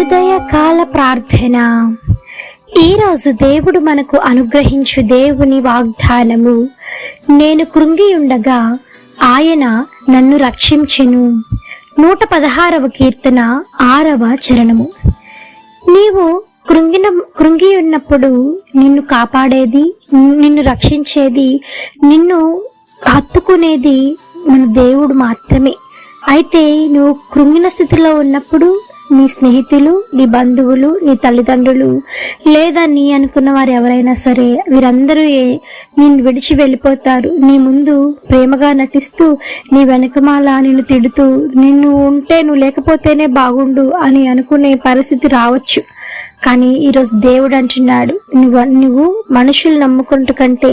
ఉదయకాల ప్రార్థన. ఈరోజు దేవుడు మనకు అనుగ్రహించు దేవుని వాగ్దానము. నేను కృంగి ఉండగా ఆయన నన్ను రక్షించెను. నూట పదహారవ కీర్తన ఆరవ చరణము. నీవు కృంగిన కృంగి ఉన్నప్పుడు నిన్ను కాపాడేది నిన్ను రక్షించేది నిన్ను హత్తుకునేది మన దేవుడు మాత్రమే. అయితే నువ్వు కృంగిన స్థితిలో ఉన్నప్పుడు నీ స్నేహితులు నీ బంధువులు నీ తల్లిదండ్రులు లేదా నీ అనుకున్న వారు ఎవరైనా సరే వీరందరూ ఏ- నిన్ను విడిచి వెళ్ళిపోతారు. నీ ముందు ప్రేమగా నటిస్తూ నీ వెనకమాల నిన్ను తిడుతూ నిన్ను ఉంటే నువ్వు లేకపోతేనే బాగుండు అని అనుకునే పరిస్థితి రావచ్చు. కానీ ఈరోజు దేవుడు అంటున్నాడు నువ్వు నువ్వు మనుషులు నమ్ముకుంటు కంటే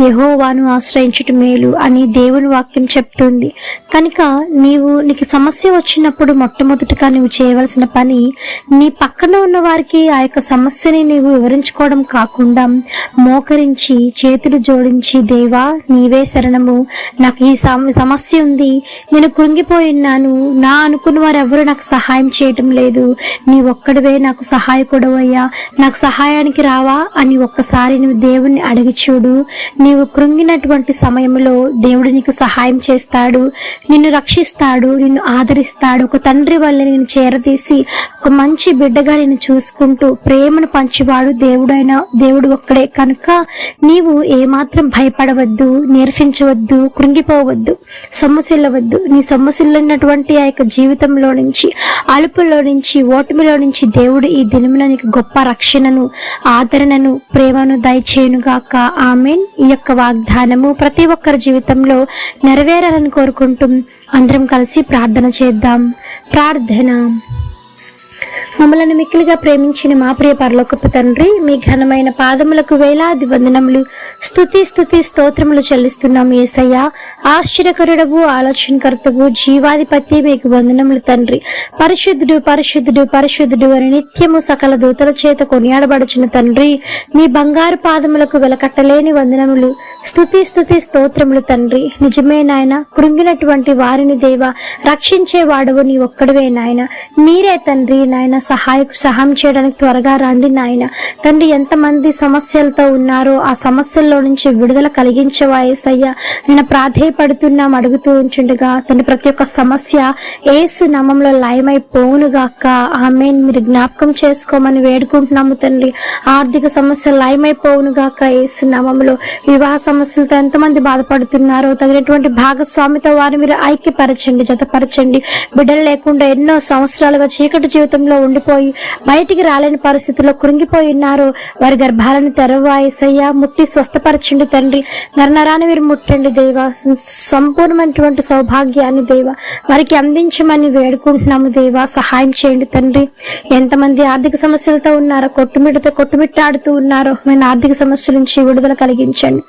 యహోవాను ఆశ్రయించటం మేలు అని దేవుని వాక్యం చెప్తుంది. కనుక నీవు నీకు సమస్య వచ్చినప్పుడు మొట్టమొదటిగా నువ్వు చేయవలసిన పని నీ పక్కన ఉన్న వారికి ఆ యొక్క సమస్యని నీవు వివరించుకోవడం కాకుండా మోకరించి చేతులు జోడించి దేవా నీవే శరణము నాకు ఈ సమ- సమస్య ఉంది నేను కృంగిపోయినాను నా అనుకున్న వారు ఎవరు నాకు సహాయం చేయటం లేదు నీ ఒక్కడివే నాకు సహాయం అయ్యా నాకు సహాయానికి రావా అని ఒక్కసారి నువ్వు దేవుణ్ణి అడిగి చూడు. నీవు కృంగినటువంటి సమయంలో దేవుడు నీకు సహాయం చేస్తాడు. నిన్ను రక్షిస్తాడు నిన్ను ఆదరిస్తాడు. ఒక తండ్రి వల్ల నేను చేరదీసి ఒక మంచి బిడ్డగా నేను చూసుకుంటూ ప్రేమను పంచివాడు దేవుడైన దేవుడు ఒక్కడే. కనుక నీవు ఏమాత్రం భయపడవద్దు నిరసించవద్దు కృంగిపోవద్దు సొమ్మసిల్లవద్దు. నీ సొమ్మసిల్లినటువంటి ఆ యొక్క జీవితంలో నుంచి అలుపులో నుంచి ఓటమిలో నుంచి దేవుడు ఈ దినమున నీకు గొప్ప రక్షణను ఆదరణను ప్రేమను దయచేయునుగాక. ఆమెన్. ఈ యొక్క వాగ్దానము ప్రతి ఒక్కరి జీవితంలో నెరవేరాలని కోరుకుంటూ అందరం కలిసి ప్రార్థన చేద్దాం. ప్రార్థన. మమ్మల్ని మిక్కిలిగా ప్రేమించిన మా ప్రియ పరలోకపు తండ్రి మీ ఘనమైన పాదములకు వేలాది వందనములు స్థుతి స్థుతి స్తోత్రములు చెల్లిస్తున్నాం ఏసయ్య. ఆశ్చర్యకరుడవు ఆలోచనకర్తవు జీవాధిపతి మీకు వందనములు తండ్రి. పరిశుద్ధుడు పరిశుద్ధుడు పరిశుద్ధుడు అని నిత్యము సకల దూతల చేత కొనియాడబడుచున్న తండ్రి మీ బంగారు పాదములకు వెలకట్టలేని వందనములు స్తుతి స్థుతి స్తోత్రములు తండ్రి. నిజమే నాయన కృంగినటువంటి వారిని దేవ రక్షించే వాడవు నీ ఒక్కడివే నాయన. మీరే తండ్రి నాయన సహాయకు సహాయం చేయడానికి త్వరగా రండి నాయన. తండ్రి ఎంతమంది సమస్యలతో ఉన్నారో ఆ సమస్యల్లో నుంచి విడుదల కలిగించవా ఏసయ్య? నేను ప్రాధేయపడుతున్నాం అడుగుతూ ఉంచుండగా తండ్రి ప్రతి ఒక్క సమస్య ఏసు నామంలో లయమైపోనుగాక ఆమె మీరు జ్ఞాపకం చేసుకోమని వేడుకుంటున్నాము తండ్రి. ఆర్థిక సమస్యలు లయమైపోవునుగాక ఏసు నామంలో. వివాహ సమస్యలతో ఎంతమంది బాధపడుతున్నారో తగినటువంటి భాగస్వామితో వారిని మీరు ఐక్యపరచండి జతపరచండి. బిడ్డలు లేకుండా ఎన్నో సంవత్సరాలుగా చీకటి జీవితంలో ఉండిపోయి బయటికి రాలేని పరిస్థితుల్లో కృంగిపోయి ఉన్నారు. వారి గర్భాలను తెరవాయిసయ్యా ముట్టి స్వస్థపరచండి తండ్రి. నరనరాన్ని మీరు ముట్టండి దేవ. సంపూర్ణమైనటువంటి సౌభాగ్యాన్ని దేవ. వారికి అందించమని వేడుకుంటున్నాము దేవ. సహాయం చేయండి తండ్రి. ఎంతమంది ఆర్థిక సమస్యలతో ఉన్నారో కొట్టుమిట్టతో కొట్టుమిట్టాడుతూ ఉన్నారో నేను ఆర్థిక సమస్యల నుంచి విడుదల కలిగించండి.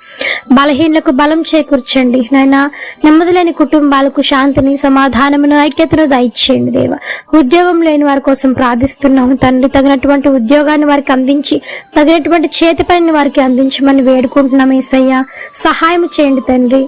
బలహీనలకు బలం చేకూర్చండి. నాయన నెమ్మది లేని కుటుంబాలకు శాంతిని సమాధానమును ఐక్యతను దయచేయండి దేవ. ఉద్యోగం లేని వారి కోసం సాధిస్తున్నాము. తండ్రి తగినటువంటి ఉద్యోగాన్ని వారికి అందించి తగినటువంటి చేతి పనిని వారికి అందించమని వేడుకుంటున్నాం ఏసయ్య. సహాయం చేయండి తండ్రి.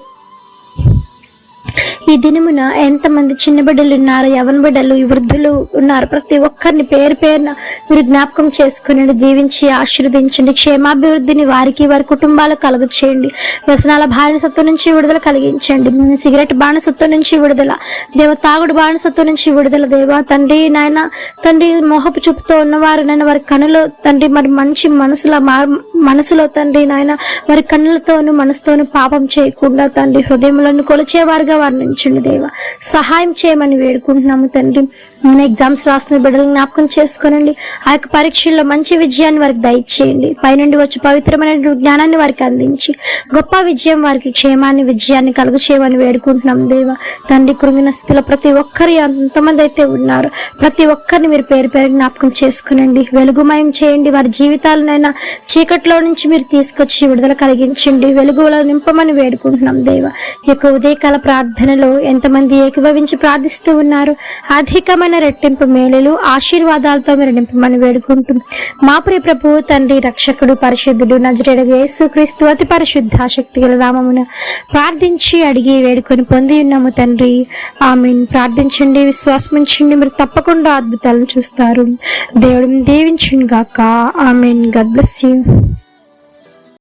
ఈ దినమున ఎంతమంది చిన్న బిడ్డలు ఉన్నారు యవన బిడ్డలు వృద్ధులు ఉన్నారు. ప్రతి ఒక్కరిని పేరు పేరున మీరు జ్ఞాపకం చేసుకుని దీవించి ఆశీర్వదించండి క్షేమాభివృద్ధిని వారికి వారి కుటుంబాలకు కలుగు చేయండి వ్యసనాల బానిసత్వం నుంచి విడుదల కలిగించండి. సిగరెట్ బానిసత్వం నుంచి విడుదల దేవ తాగుడు బానిసత్వం నుంచి విడుదల దేవ. తండ్రి నాయన తండ్రి మోహపు చూపుతో ఉన్నవారు నాయన వారి కనులో తండ్రి మరి మంచి మనసులో మా మనసులో తండ్రి నాయన వారి కన్నులతోనూ మనసుతోనూ పాపం చేయకుండా తండ్రి హృదయములను కొలిచేవారుగా వారిని నడిపించండి దేవ. సహాయం చేయమని వేడుకుంటున్నాము తండ్రి. మన ఎగ్జామ్స్ రాస్తున్న బిడ్డలు జ్ఞాపకం చేసుకోనండి. ఆ యొక్క పరీక్షల్లో మంచి విజయాన్ని వారికి దయచేయండి. పైనుండి వచ్చి పవిత్రమైన జ్ఞానాన్ని వారికి అందించి గొప్ప విజయం వారికి క్షేమాన్ని విజయాన్ని కలుగు చేయమని వేడుకుంటున్నాం దేవ. తండ్రి కృంగిన స్థితిలో ప్రతి ఒక్కరి ఎంతమంది అయితే ఉన్నారు ప్రతి ఒక్కరిని మీరు పేరు పేరు జ్ఞాపకం చేసుకునండి. వెలుగుమయం చేయండి. వారి జీవితాలనైనా చీకట్లో నుంచి మీరు తీసుకొచ్చి విడుదల కలిగించండి. వెలుగులో నింపమని వేడుకుంటున్నాం దేవ. ఈ యొక్క ఉదయకాల ప్రార్థనలో ప్రార్థనలో ఎంతమంది ఏకీభవించి ప్రార్థిస్తూ ఉన్నారు. అధికమైన రెట్టింపు మేలులు ఆశీర్వాదాలతో మీరు నింపమని వేడుకుంటూ మా ప్రియ ప్రభు తండ్రి రక్షకుడు పరిశుద్ధుడు నజరేడు యేసుక్రీస్తు అతి పరిశుద్ధ శక్తి గల నామమున ప్రార్థించి అడిగి వేడుకొని పొంది ఉన్నాము తండ్రి. ఆమెను. ప్రార్థించండి విశ్వాసం ఉంచండి మీరు తప్పకుండా అద్భుతాలను చూస్తారు. దేవుడిని దీవించును గాక ఆమెన్. God bless you